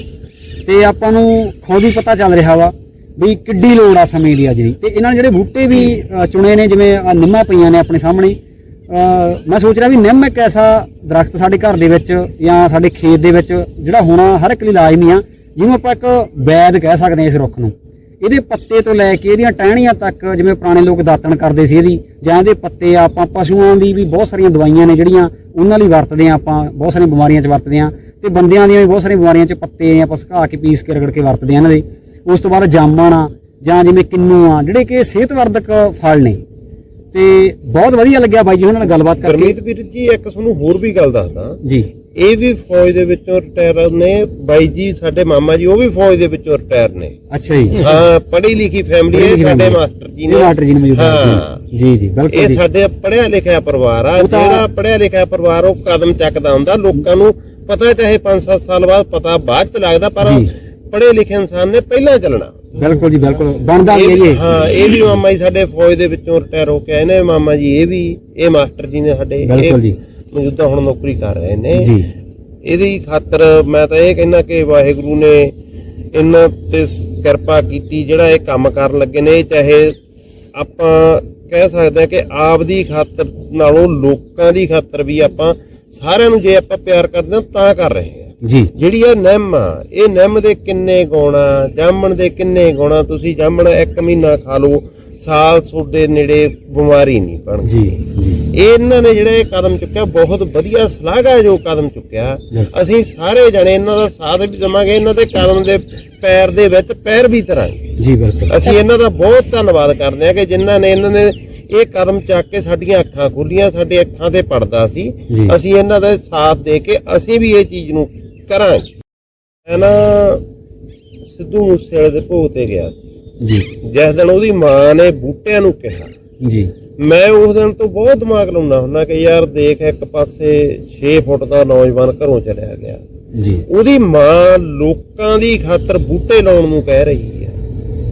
ਤੇ ਆਪਾਂ ਨੂੰ ਖੁਦ ਹੀ ਪਤਾ ਚੱਲ ਰਿਹਾ ਵਾ ਵੀ ਕਿੱਡੀ ਲੋੜ ਆ ਸਮੇਂ ਦੀ ਅੱਜ ਦੀ ਤੇ ਇਹਨਾਂ ਨੇ ਜਿਹੜੇ ਬੂਟੇ ਵੀ ਅ, ਚੁਣੇ ਨੇ ਜਿਵੇਂ ਆਹ ਨਿੰਮਾਂ ਪਈਆਂ ਨੇ ਆਪਣੇ ਸਾਹਮਣੇ ਮੈਂ ਸੋਚ ਰਿਹਾ ਵੀ ਨਿੰਮ ਇੱਕ ਐਸਾ ਦਰਖਤ ਸਾਡੇ ਘਰ ਦੇ ਵਿੱਚ ਜਾਂ ਸਾਡੇ ਖੇਤ ਦੇ ਵਿੱਚ ਜਿਹੜਾ ਹੋਣਾ ਹਰ ਇੱਕ ਲਈ ਲਾਜ਼ਮੀ ਆ ਜਿਹਨੂੰ ਆਪਾਂ ਇੱਕ ਵੈਦ ਕਹਿ ਸਕਦੇ ਹਾਂ ਇਸ ਰੁੱਖ ਨੂੰ। ਇਹਦੇ ਪੱਤੇ ਤੋਂ ਲੈ ਕੇ ਇਹਦੀਆਂ ਟਹਿਣੀਆਂ ਤੱਕ ਜਿਵੇਂ ਪੁਰਾਣੇ ਲੋਕ ਦਾਤਣ ਕਰਦੇ ਸੀ ਇਹਦੀ ਜਾਂ ਇਹਦੇ ਪੱਤੇ ਆ, ਆਪਾਂ ਪਸ਼ੂਆਂ ਦੀ ਵੀ ਬਹੁਤ ਸਾਰੀਆਂ ਦਵਾਈਆਂ ਨੇ ਜਿਹੜੀਆਂ ਉਹਨਾਂ ਲਈ ਵਰਤਦੇ ਆ ਆਪਾਂ ਬਹੁਤ ਸਾਰੀਆਂ ਬਿਮਾਰੀਆਂ 'ਚ ਵਰਤਦੇ ਆ ਤੇ ਬੰਦਿਆਂ ਦੀਆਂ ਵੀ ਬਹੁਤ ਸਾਰੀਆਂ ਬਿਮਾਰੀਆਂ 'ਚ ਪੱਤੇ ਆਪਾਂ ਸੁਕਾ ਕੇ ਪੀਸ ਕੇ ਰਗੜ ਕੇ ਵਰਤਦੇ ਆ ਇਹਨਾਂ ਦੇ। ਉਸ ਤੋਂ ਬਾਅਦ ਜਾਮਣ ਆ ਜਾਂ ਜਿਵੇਂ ਕਿੰਨੂ ਆ ਜਿਹੜੇ ਕਿ ਸਿਹਤਵਰਧਕ ਫਲ ਨੇ। ਤੇ ਬਹੁਤ ਵਧੀਆ ਲੱਗਿਆ ਬਾਈ ਜੀ ਉਹਨਾਂ ਨਾਲ ਗੱਲਬਾਤ ਕਰਕੇ। ਗਰਮੀਤ ਵੀਰ ਜੀ ਇੱਕ ਤੁਹਾਨੂੰ ਹੋਰ ਵੀ ਗੱਲ ਦੱਸਦਾ। ਜੀ। ਇਹ ਵੀ ਫੌਜ ਦੇ ਵਿੱਚੋਂ ਰਿਟਾਇਰ ਨੇ ਬਾਈ ਜੀ ਸਾਡੇ ਮਾਮਾ ਜੀ ਉਹ ਵੀ ਫੌਜ ਦੇ ਵਿੱਚੋਂ ਰਿਟਾਇਰ ਨੇ। ਅੱਛਾ ਜੀ। ਹਾਂ ਪੜ੍ਹੀ ਲਿਖੀ ਫੈਮਿਲੀ ਹੈ ਸਾਡੇ। ਮਾਸਟਰ ਜੀ ਨੇ। ਮਾਸਟਰ ਜੀ ਨੇ ਮੌਜੂਦ ਹਾਂ। ਜੀ ਜੀ ਬਿਲਕੁਲ ਇਹ ਸਾਡੇ ਪੜਿਆ ਲਿਖਿਆ ਪਰਿਵਾਰ ਆ ਜਿਹੜਾ ਪੜਿਆ ਲਿਖਿਆ ਪਰਿਵਾਰ ਉਹ ਕਦਮ ਚੱਕਦਾ ਹੁੰਦਾ। ਲੋਕਾਂ ਨੂੰ ਪਤਾ ਚਾਹੇ 5-7 ਸਾਲ ਬਾਅਦ ਪਤਾ ਬਾਅਦ ਚ ਲੱਗਦਾ ਪਰ। ਪੜ੍ਹੇ ਲਿਖੇ ਇਨਸਾਨ ਨੇ ਪਹਿਲਾਂ ਚੱਲਣਾ। ਬਿਲਕੁਲ ਜੀ ਬਿਲਕੁਲ ਬਣਦਾ ਵੀ ਹੈ ਇਹ ਜੀ ਵੀ- ਇਹ। ਹਾਂ ਇਹ ਵੀ ਮਾਮਾ ਜੀ ਸਾਡੇ ਫੌਜ ਦੇ ਵਿੱਚੋਂ ਰਿਟਾਇਰ ਹੋ ਕੇ ਆਏ ਨੇ ਮਾਮਾ ਜੀ ਇਹ ਵੀ ਇਹ ਮਾਸਟਰ ਜੀ ਨੇ ਸਾਡੇ ਇਹ ਬਿਲਕੁਲ ਜੀ। ਮੌਜੂਦਾ ਹੁਣ ਨੌਕਰੀ ਕਰ ਰਹੇ ਨੇ ਜੀ ਇਹਦੀ ਖਾਤਰ ਮੈਂ ਤਾਂ ਇਹ ਕਹਿੰਦਾ ਕਿ ਵਾਹਿਗੁਰੂ ਨੇ ਇਹਨਾਂ ਤੇ ਕਿਰਪਾ ਕੀਤੀ ਜਿਹੜਾ ਇਹ ਕੰਮ ਕਰਨ ਲੱਗੇ ਨੇ ਇਹ ਚਾਹੇ ਆਪਾਂ ਕਹਿ ਸਕਦੇ ਹਾਂ ਕਿ ਆਪ ਦੀ ਖਾਤਰ ਨਾਲੋਂ ਲੋਕਾਂ ਦੀ ਖਾਤਰ ਵੀ ਆਪਾਂ ਸਾਰਿਆਂ ਨੂੰ ਜੇ ਆਪਾਂ ਪਿਆਰ ਕਰਦੇ ਹਾਂ ਤਾਂ ਕਰ ਰਹੇ ਹਾਂ ਜੀ। ਜਿਹੜੀ ਇਹ ਨਿੰਮ ਆ ਇਹ ਨਿੰਮ ਦੇ ਕਿੰਨੇ ਗੁਣ ਆ? ਜਾਮਣ ਦੇ ਕਿੰਨੇ ਗੁਣ ਆ? ਤੁਸੀਂ ਜਾਮਣ ਇੱਕ ਮਹੀਨਾ ਖਾ ਲਓ ਸਾਲ ਤੁਹਾਡੇ ਨੇੜੇ ਬਿਮਾਰੀ ਨਹੀਂ ਬਣਦੀ। ਜੀ ਜੀ। ਇਹ ਇਹਨਾਂ ਨੇ ਜਿਹੜਾ ਇਹ ਕਦਮ ਚੁੱਕਿਆ ਬਹੁਤ ਵਧੀਆ ਸ਼ਲਾਘਾਯੋਗ ਕਦਮ ਚੁੱਕਿਆ। ਅਸੀਂ ਸਾਰੇ ਜਣੇ ਇਹਨਾਂ ਦਾ ਸਾਥ ਵੀ ਦੇਵਾਂਗੇ ਇਹਨਾਂ ਦੇ ਕਦਮ ਦੇ ਪੈਰ ਦੇ ਵਿੱਚ ਪੈਰ ਵੀ ਧਰਾਂਗੇ। ਜੀ ਬਿਲਕੁਲ। ਅਸੀਂ ਇਹਨਾਂ ਦਾ ਬਹੁਤ ਧੰਨਵਾਦ ਕਰਦੇ ਹਾਂ ਕਿ ਜਿਨ੍ਹਾਂ ਨੇ ਇਹਨਾਂ ਨੇ ਇਹ ਕਦਮ ਚੱਕ ਕੇ ਸਾਡੀਆਂ ਅੱਖਾਂ ਖੋਲੀਆਂ ਸਾਡੇ ਅੱਖਾਂ ਤੇ ਪੜਦਾ ਸੀ। ਜੀ। ਅਸੀਂ ਇਹਨਾਂ ਦਾ ਸਾਥ ਦੇ ਕੇ ਅਸੀਂ ਵੀ ਇਹ ਚੀਜ਼ ਨੂੰ ਕਰਾਂਗੇ ਮੈਂ ਨਾ ਸਿੱਧੂ ਮੂਸੇਵਾਲੇ ਦੇ ਭੋਗ ਤੇ ਗਿਆ ਸੀ। ਜੀ। ਜਿਸ ਦਿਨ ਉਹਦੀ ਮਾਂ ਨੇ ਬੂਟਿਆਂ ਨੂੰ ਕਿਹਾ। ਜੀ। ਮੈਂ ਉਸ ਦਿਨ ਤੋਂ ਬਹੁਤ ਦਿਮਾਗ ਲਾਉਣਾ ਹੁੰਦਾ ਕਿ ਯਾਰ ਦੇਖ ਇੱਕ ਪਾਸੇ 6 ਫੁੱਟ ਦਾ ਨੌਜਵਾਨ ਘਰੋਂ ਚਲਿਆ ਗਿਆ। ਜੀ। ਉਹਦੀ ਮਾਂ ਲੋਕਾਂ ਦੀ ਖਾਤਰ ਬੂਟੇ ਲਾਉਣ ਨੂੰ ਕਹਿ ਰਹੀ ਹੈ।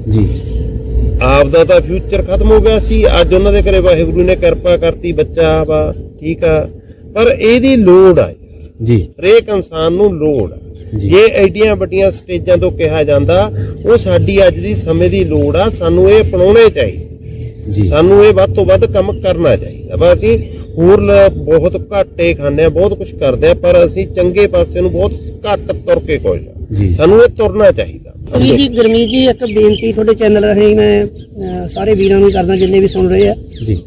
ਜੀ। ਆਪ ਦਾ ਤਾਂ ਫਿਊਚਰ ਖਤਮ ਹੋ ਗਿਆ ਸੀ। ਅੱਜ ਉਹਨਾਂ ਦੇ ਘਰੇ ਵਾਹਿਗੁਰੂ ਨੇ ਕਿਰਪਾ ਕਰਤੀ ਬੱਚਾ ਵਾ ਠੀਕ ਆ। ਪਰ ਇਹਦੀ ਲੋੜ ਆ ਜੀ। ਹਰੇਕ ਇਨਸਾਨ ਨੂੰ ਲੋੜ ਆ। ਜੀ। ਐਡੀਆਂ ਵੱਡੀਆਂ ਸਟੇਜਾਂ ਤੋਂ ਕਿਹਾ ਜਾਂਦਾ ਉਹ ਸਾਡੀ ਅੱਜ ਦੀ ਸਮੇਂ ਦੀ ਲੋੜ ਆ ਸਾਨੂੰ ਇਹ ਅਪਣਾਉਣੇ ਚਾਹੀਦੇ। ਜੀ। ਸਾਨੂੰ ਇਹ ਵੱਧ ਤੋਂ ਵੱਧ ਕੰਮ ਕਰਨਾ ਚਾਹੀਦਾ। ਵਾ ਅਸੀਂ ਹੋਰ ਬਹੁਤ ਘਾਟੇ ਖਾਂਦੇ ਆ ਬਹੁਤ ਕੁਝ ਕਰਦੇ ਆ ਪਰ ਅਸੀਂ ਚੰਗੇ ਪਾਸੇ ਨੂੰ ਬਹੁਤ ਘੱਟ ਤੁਰ ਕੇ ਕੋਈ ਜੀ। ਸਾਨੂੰ ਇਹ ਤੁਰਨਾ ਚਾਹੀਦਾ। ਜੀ ਜੀ ਗਰਮੀਤ ਜੀ ਇੱਕ ਬੇਨਤੀ ਤੁਹਾਡੇ ਚੈਨਲ ਰਾਹੀਂ ਮੈਂ ਸਾਰੇ ਵੀਰਾਂ ਨੂੰ ਕਰਦਾ ਜਿੰਨੇ ਵੀ ਸੁਣ ਰਹੇ ਆ। ਜੀ।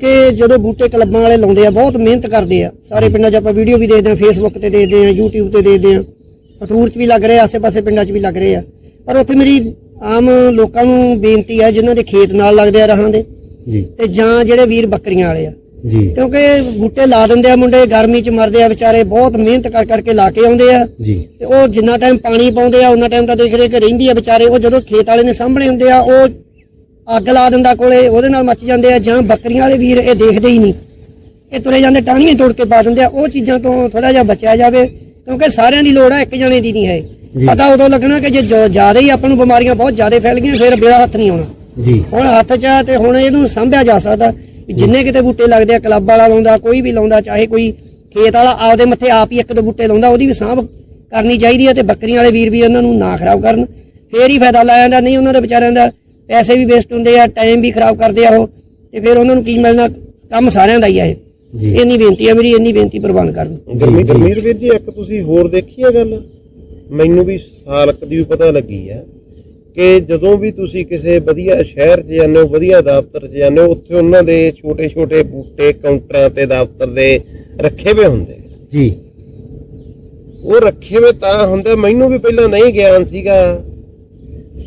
ਕਿ ਜਦੋਂ ਬੂਟੇ ਕਲੱਬਾਂ ਵਾਲੇ ਲਾਉਂਦੇ ਆ ਬਹੁਤ ਮਿਹਨਤ ਕਰਦੇ ਆ। ਸਾਰੇ ਪਿੰਡਾਂ 'ਚ ਆਪਾਂ ਵੀਡੀਓ ਵੀ ਦੇਖਦੇ ਆ ਫੇਸਬੁੱਕ ਤੇ ਦੇਖਦੇ ਆ YouTube ਤੇ ਦੇਖਦੇ ਆ। ਫਟੂਰ 'ਚ ਵੀ ਲੱਗ ਰਹੇ ਆਸੇ-ਪਾਸੇ ਪਿੰਡਾਂ 'ਚ ਵੀ ਲੱਗ ਰਹੇ ਆ। ਪਰ ਉੱਥੇ ਮੇਰੀ ਆਮ ਲੋਕਾਂ ਨੂੰ ਬੇਨਤੀ ਆ ਜਿਨ੍ਹਾਂ ਦੇ ਖੇਤ ਨਾਲ ਲੱਗਦੇ ਆ ਰਹਾਂ ਦੇ ਜੀ। ਤੇ ਜਾਂ ਜਿਹੜੇ ਵੀਰ ਬੱਕਰੀਆਂ ਵਾਲੇ ਆ। ਜੀ। ਕਿਉਂਕਿ ਬੂਟੇ ਲਾ ਦਿੰਦੇ ਆ ਮੁੰਡੇ ਗਰਮੀ 'ਚ ਮਰਦੇ ਆ ਵਿਚਾਰੇ ਬਹੁਤ ਮਿਹਨਤ ਕਰ ਕਰਕੇ ਲਾ ਕੇ ਆਉਂਦੇ ਆ। ਜੀ। ਤੇ ਉਹ ਜਿੰਨਾ ਟਾਈਮ ਪਾਣੀ ਪਾਉਂਦੇ ਆ ਉਹਨਾਂ ਟਾਈਮ ਤਾਂ ਦੇਖ ਰਹੇ ਕਿ ਰਹਿੰਦੀ ਆ ਵਿਚਾਰੇ ਉਹ ਜਦੋਂ ਖੇਤ ਵਾਲੇ ਨੇ ਸਾਹਮਣੇ ਹੁੰਦੇ ਆ ਉਹ ਅੱਗ ਲਾ ਦਿੰਦਾ ਕੋਲੇ ਉਹਦੇ ਨਾਲ ਮੱਚ ਜਾਂਦੇ ਆ ਜਾਂ ਬੱਕਰੀਆਂ ਵਾਲੇ ਵੀਰ ਇਹ ਦੇਖਦੇ ਹੀ ਨਹੀਂ। ਇਹ ਤੁਰੇ ਜਾਂਦੇ ਟਾਹਣੀਆਂ ਤੋੜ ਕੇ ਪਾ ਦਿੰਦੇ ਆ। ਉਹ ਚੀਜ਼ਾਂ ਤੋਂ ਥੋੜਾ ਜਿਹਾ ਬਚਿਆ ਜਾਵੇ ਕਿਉਂਕਿ ਸਾਰਿਆਂ ਦੀ ਲੋੜ ਆ ਇੱਕ ਜਣੇ ਦੀ ਨਹੀਂ ਹੈ। ਪਤਾ ਉਦੋਂ ਲੱਗਣਾ ਕਿ ਜੇ ਜ਼ਿਆਦਾ ਹੀ ਆਪਾਂ ਨੂੰ ਬਿਮਾਰੀਆਂ ਬਹੁਤ ਜ਼ਿਆਦਾ ਫੈਲ ਗਈਆਂ ਫਿਰ ਬੇੜਾ ਹੱਥ ਨਹੀਂ ਆਉਣਾ। ਜੀ। ਹੁਣ ਹੱਥ 'ਚ ਆ ਤੇ ਹੁਣ ਇਹਨੂੰ ਸੰਭਿਆ ਜਾ ਸਕਦਾ। ਜਿੰਨੇ ਕਿਤੇ ਬੂਟੇ ਲੱਗਦੇ ਆ ਕਲੱਬ ਵਾਲਾ ਲਾਉਂਦਾ ਕੋਈ ਵੀ ਲਾਉਂਦਾ ਚਾਹੇ ਕੋਈ ਖੇਤ ਵਾਲਾ ਆਪਦੇ ਮੱਥੇ ਆਪ ਹੀ ਇੱਕ ਦੋ ਬੂਟੇ ਲਾਉਂਦਾ ਉਹਦੀ ਵੀ ਸਾਂਭ ਕਰਨੀ ਚਾਹੀਦੀ ਹੈ ਤੇ ਬੱਕਰੀਆਂ ਵਾਲੇ ਵੀਰ ਵੀ ਉਹਨਾਂ ਨੂੰ ਨਾ ਖਰਾਬ ਕਰਨ। ਫੇਰ ਹੀ ਫਾਇਦਾ ਲੈ ਜਾਂਦਾ ਨਹੀਂ ਉਹਨਾਂ ਦੇ ਵਿਚਾਰਿਆਂ ਦਾ ਪੈਸੇ ਵੀ ਵੇਸਟ ਹੁੰਦੇ ਆ ਟਾਈਮ ਵੀ ਖਰਾਬ ਕਰਦੇ ਆ ਉਹ ਤੇ ਫਿਰ ਉਹਨਾਂ ਨੂੰ ਕੀ ਮਿਲਣਾ? ਕੰਮ ਸਾਰਿਆਂ ਦਾ ਹੀ ਆ ਇਹ। ਜੀ। ਇੰਨੀ ਬੇਨਤੀ ਆ ਮੇਰੀ ਇੰਨੀ ਬੇਨਤੀ ਪ੍ਰਵਾਨ ਕਰਨ ਗਰਮੀ ਗਰਮੀਤ ਵੀਰ ਜੀ ਇੱਕ ਤੁਸੀਂ ਹੋਰ ਦੇਖੀ ਹੈ ਗੱਲ? ਮੈਨੂੰ ਵੀ ਸਾਲਕ ਦੀ ਵੀ ਪਤਾ ਲੱਗੀ ਹੈ ਕਿ ਜਦੋਂ ਵੀ ਤੁਸੀਂ ਕਿਸੇ ਵਧੀਆ ਸ਼ਹਿਰ 'ਚ ਜਾਂਦੇ ਹੋ ਵਧੀਆ ਦਫ਼ਤਰ 'ਚ ਜਾਂਦੇ ਹੋ ਉੱਥੇ ਉਹਨਾਂ ਦੇ ਛੋਟੇ ਛੋਟੇ ਬੂਟੇ ਕਾਊਂਟਰਾਂ ਤੇ ਦਫ਼ਤਰ ਦੇ ਰੱਖੇ ਹੋਏ ਹੁੰਦੇ। ਜੀ। ਉਹ ਰੱਖੇ ਹੋਏ ਤਾਂ ਹੁੰਦੇ ਮੈਨੂੰ ਵੀ ਪਹਿਲਾਂ ਨਹੀਂ ਗਿਆਨ ਸੀਗਾ।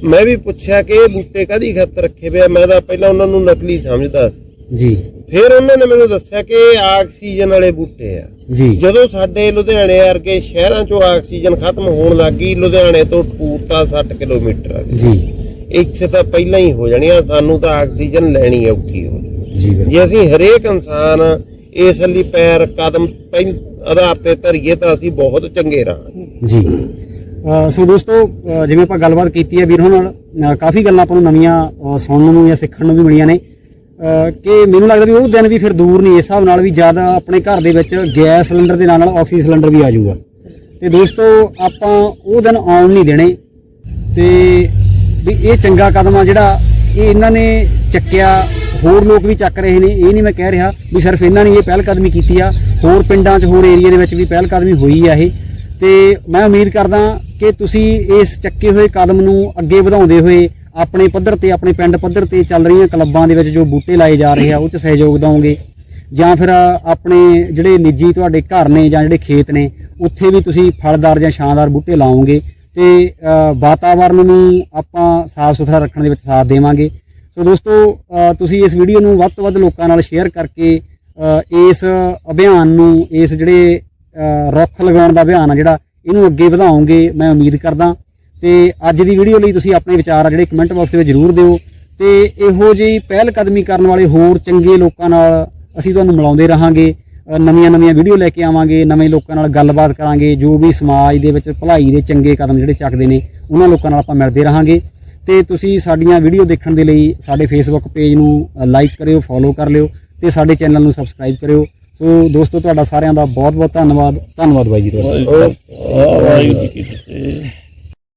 ਮੈਂ ਵੀ ਪੁੱਛਿਆ ਕਿ ਇਹ ਬੂਟੇ ਕਾਦੀ ਖਾਤਰ ਰੱਖੇ ਹੋਏ ਆ? ਮੈਂ ਤਾਂ ਪਹਿਲਾਂ ਉਹਨਾਂ ਨੂੰ ਨਕਲੀ ਸਮਝਦਾ ਸੀ। ਜੀ। ਫਿਰ ਉਹਨਾਂ ਨੇ ਮੈਨੂੰ ਦੱਸਿਆ ਕਿ ਇਹ ਆਕਸੀਜਨ ਵਾਲੇ ਬੂਟੇ ਆ। ਜੀ। ਜਦੋਂ ਸਾਡੇ ਲੁਧਿਆਣੇ ਵਰਗੇ ਸ਼ਹਿਰਾਂ 'ਚੋਂ ਆਕਸੀਜਨ ਖਤਮ ਹੋਣ ਲੱਗੀ ਲੁਧਿਆਣੇ ਤੋਂ ਪੂਰਤਾ 60 ਕਿਲੋਮੀਟਰ ਆ। ਜੀ। ਇੱਥੇ ਤਾਂ ਪਹਿਲਾਂ ਹੀ ਹੋ ਜਾਣੀ ਆ ਸਾਨੂੰ ਤਾਂ ਆਕਸੀਜਨ ਲੈਣੀ ਔਖੀ ਹੋ। ਜੀ। ਜੇ ਅਸੀਂ ਹਰੇਕ ਇਨਸਾਨ ਇਸ ਲਈ ਪੈਰ ਕਦਮ ਪਹਿਲ ਆਧਾਰ ਤੇ ਧਰੀਏ ਤਾਂ ਅਸੀਂ ਬਹੁਤ ਚੰਗੇ ਰਹਾਂਗੇ। ਜੀ। ਸੋ ਦੋਸਤੋ ਜਿਵੇਂ ਆਪਾਂ ਗੱਲਬਾਤ ਕੀਤੀ ਹੈ ਵੀਰ ਹੋਰਾਂ ਨਾਲ ਕਾਫੀ ਗੱਲਾਂ ਆਪਾਂ ਨੂੰ ਨਵੀਆਂ ਸੁਣਨ ਨੂੰ ਜਾਂ ਸਿੱਖਣ ਨੂੰ ਵੀ ਮਿਲੀਆਂ ਨੇ। ਕਿ ਮੈਨੂੰ ਲੱਗਦਾ ਵੀ ਉਹ ਦਿਨ ਵੀ ਫਿਰ ਦੂਰ ਨਹੀਂ, ਇਸ ਹਿਸਾਬ ਨਾਲ ਵੀ ਜ਼ਿਆਦਾ ਆਪਣੇ ਘਰ ਦੇ ਵਿੱਚ ਗੈਸ ਸਿਲੰਡਰ ਦੇ ਨਾਲ ਨਾਲ ਆਕਸੀਜਨ ਸਿਲੰਡਰ ਵੀ ਆ ਜਾਊਗਾ। ਤੇ ਦੋਸਤੋ, ਆਪਾਂ ਉਹ ਦਿਨ ਆਉਣ ਨਹੀਂ ਦੇਣੇ। ਤੇ ਵੀ ਇਹ ਚੰਗਾ ਕਦਮ ਆ ਜਿਹੜਾ ਇਹ ਇਹਨਾਂ ਨੇ ਚੱਕਿਆ, ਹੋਰ ਲੋਕ ਵੀ ਚੱਕ ਰਹੇ ਨੇ, ਇਹ ਨਹੀਂ ਮੈਂ ਕਹਿ ਰਿਹਾ ਵੀ ਸਿਰਫ ਇਹਨਾਂ ਨੇ ਇਹ ਪਹਿਲ ਕਦਮੀ ਕੀਤੀ ਆ। ਹੋਰ ਪਿੰਡਾਂ 'ਚ, ਹੋਰ ਏਰੀਆ ਦੇ ਵਿੱਚ ਵੀ ਪਹਿਲ ਕਦਮੀ ਹੋਈ ਆ ਇਹ। ਤੇ ਮੈਂ ਉਮੀਦ ਕਰਦਾ ਕਿ ਤੁਸੀਂ ਇਸ ਚੱਕੇ ਹੋਏ ਕਦਮ ਨੂੰ ਅੱਗੇ ਵਧਾਉਂਦੇ ਹੋਏ ਆਪਣੇ ਪੱਧਰ ਤੇ, ਆਪਣੇ ਪਿੰਡ ਪੱਧਰ ਤੇ ਚੱਲ ਰਹੀਆਂ ਕਲੱਬਾਂ ਦੇ ਵਿੱਚ ਜੋ ਬੂਟੇ ਲਾਏ ਜਾ ਰਹੇ ਆ, ਉਹ 'ਚ ਸਹਿਯੋਗ ਦਿਓਗੇ? ਜਾਂ ਫਿਰ ਆਪਣੇ ਜਿਹੜੇ ਨਿੱਜੀ ਤੁਹਾਡੇ ਘਰ ਨੇ ਜਾਂ ਜਿਹੜੇ ਖੇਤ ਨੇ, ਉੱਥੇ ਵੀ ਤੁਸੀਂ ਫਲਦਾਰ ਜਾਂ ਛਾਂਦਾਰ ਬੂਟੇ ਲਾਓਗੇ ਤੇ ਵਾਤਾਵਰਨ ਨੂੰ ਆਪਾਂ ਸਾਫ਼ ਸੁਥਰਾ ਰੱਖਣ ਦੇ ਵਿੱਚ ਸਾਥ ਦੇਵਾਂਗੇ। ਸੋ ਦੋਸਤੋ ਤੁਸੀਂ ਇਸ ਵੀਡੀਓ ਨੂੰ ਵੱਧ ਤੋਂ ਵੱਧ ਲੋਕਾਂ ਨਾਲ ਸ਼ੇਅਰ ਕਰਕੇ ਇਸ ਅਭਿਆਨ ਨੂੰ, ਇਸ ਜਿਹੜੇ ਰੁੱਖ ਲਗਾਉਣ ਦਾ ਅਭਿਆਨ ਆ ਜਿਹੜਾ ਇਹਨੂੰ ਅੱਗੇ ਵਧਾਓਗੇ, ਮੈਂ ਉਮੀਦ ਕਰਦਾ। ਤੇ ਅੱਜ ਦੀ ਵੀਡੀਓ ਲਈ ਤੁਸੀਂ ਆਪਣੇ ਵਿਚਾਰ ਆ ਜਿਹੜੇ ਕਮੈਂਟ ਬਾਕਸ ਦੇ ਵਿੱਚ ਜ਼ਰੂਰ ਦਿਓ। ਤੇ ਇਹੋ ਜਿਹੀ ਪਹਿਲ ਕਦਮੀ ਕਰਨ ਵਾਲੇ ਹੋਰ ਚੰਗੇ ਲੋਕਾਂ ਨਾਲ ਅਸੀਂ ਤੁਹਾਨੂੰ ਮਿਲਾਉਂਦੇ ਰਹਾਂਗੇ। ਨਵੀਆਂ ਨਵੀਆਂ ਵੀਡੀਓ ਲੈ ਕੇ ਆਵਾਂਗੇ, ਨਵੇਂ ਲੋਕਾਂ ਨਾਲ ਗੱਲਬਾਤ ਕਰਾਂਗੇ, ਜੋ ਵੀ ਸਮਾਜ ਦੇ ਵਿੱਚ ਭਲਾਈ ਦੇ ਚੰਗੇ ਕਦਮ ਜਿਹੜੇ ਚੱਕਦੇ ਨੇ, ਉਹਨਾਂ ਲੋਕਾਂ ਨਾਲ ਆਪਾਂ ਮਿਲਦੇ ਰਹਾਂਗੇ। ਤੇ ਤੁਸੀਂ ਸਾਡੀਆਂ ਵੀਡੀਓ ਦੇਖਣ ਦੇ ਲਈ ਸਾਡੇ ਫੇਸਬੁੱਕ ਪੇਜ ਨੂੰ ਲਾਈਕ ਕਰਿਓ ਫੋਲੋ ਕਰ ਲਿਓ ਤੇ ਸਾਡੇ ਚੈਨਲ ਨੂੰ ਸਬਸਕ੍ਰਾਈਬ ਕਰਿਓ। ਸੋ ਦੋਸਤੋ, ਤੁਹਾਡਾ ਸਾਰਿਆਂ ਦਾ ਬਹੁਤ ਬਹੁਤ ਧੰਨਵਾਦ। ਧੰਨਵਾਦ ਬਾਈ ਜੀ ਤੁਹਾਡਾ। ਵਾਹਿਗੁਰੂ ਜੀ ਕੀ ਫਤਿਹ।